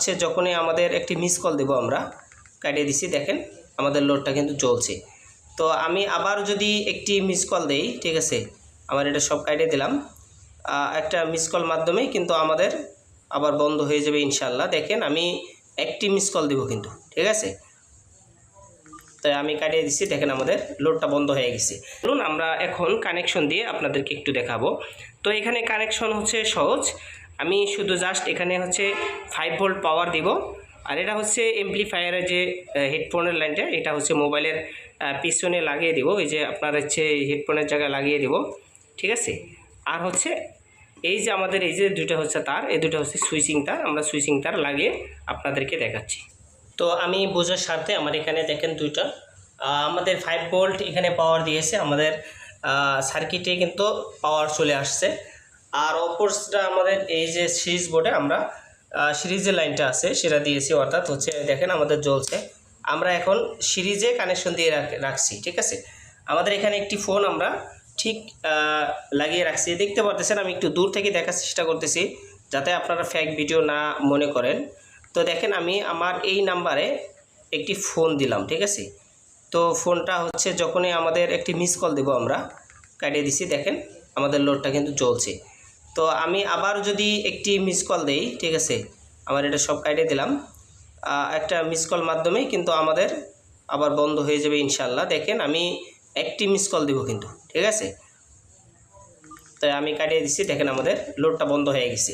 হচ্ছে যখনই আমাদের একটি মিস কল দেবো আমরা, কাটিয়ে দিছি, দেখেন আমাদের লোডটা কিন্তু চলছে তো আমি আবার যদি একটি মিস কল দেই, ঠিক আছে, আমার এটা সব কাটিয়ে দিলাম। একটা মিস কল মাধ্যমেই কিন্তু আমাদের আবার বন্ধ হয়ে যাবে ইনশাল্লাহ দেখেন আমি একটি মিস কল দেবো কিন্তু, ঠিক আছে? তো আমি কাটিয়ে দিচ্ছি দেখেন আমাদের লোডটা বন্ধ হয়ে গেছে। ধরুন আমরা এখন কানেকশন দিয়ে আপনাদেরকে একটু দেখাবো। তো এখানে কানেকশন হচ্ছে সহজ। আমি শুধু জাস্ট এখানে হচ্ছে ফাইভ ভোল্ট পাওয়ার দিব। আর এটা হচ্ছে এমপ্লিফায়ারের যে হেডফোনের লাইনটা এটা হচ্ছে মোবাইলের পিছনে লাগিয়ে দিব। এই যে আপনার হচ্ছে হেডফোনের জায়গায় লাগিয়ে দিব। ঠিক আছে? আর হচ্ছে এই যে আমাদের এই যে দুটো হচ্ছে তার, এই দুটো হচ্ছে সুইচিং তার, আমরা সুইচিং তার লাগিয়ে আপনাদেরকে দেখাচ্ছি। তো আমি বোঝার স্বার্থে আমার এখানে দেখেন দুইটা। আমাদের ফাইভ ভোল্ট এখানে পাওয়ার দিয়েছে, আমাদের সার্কিটে কিন্তু পাওয়ার চলে আসছে। আর অপরটা আমাদের এই যে সিরিজ বোর্ডে আমরা সিরিজের লাইনটা আছে, সেটা দিয়েছি, অর্থাৎ হচ্ছে দেখেন আমাদের জ্বলছে। আমরা এখন সিরিজে কানেকশন দিয়ে রাখছি, ঠিক আছে? আমাদের এখানে একটি ফোন আমরা ঠিক লাগিয়ে রাখছি। দেখতে পারতেছেন, আমি একটু দূর থেকে দেখার চেষ্টা করতেছি, যাতে আপনারা ফ্যাক ভিডিও না মনে করেন। তো দেখেন, আমি আমার এই নাম্বারে একটি ফোন দিলাম, ঠিক আছে? তো ফোনটা হচ্ছে, যখনই আমাদের একটি মিস কল দেবো আমরা, কাটিয়ে দিছি, দেখেন, আমাদের লোডটা কিন্তু চলছে তো আমি আবার যদি একটি মিস কল দেই, ঠিক আছে? আমার এটা সব কাইটে দিলাম। একটা মিস কল মাধ্যমেই কিন্তু আমাদের আবার বন্ধ হয়ে যাবে ইনশাল্লাহ দেখেন, আমি একটি মিস কল দেবো কিন্তু, ঠিক আছে? তো আমি কাটিয়ে দিচ্ছি দেখেন আমাদের লোডটা বন্ধ হয়ে গেছে।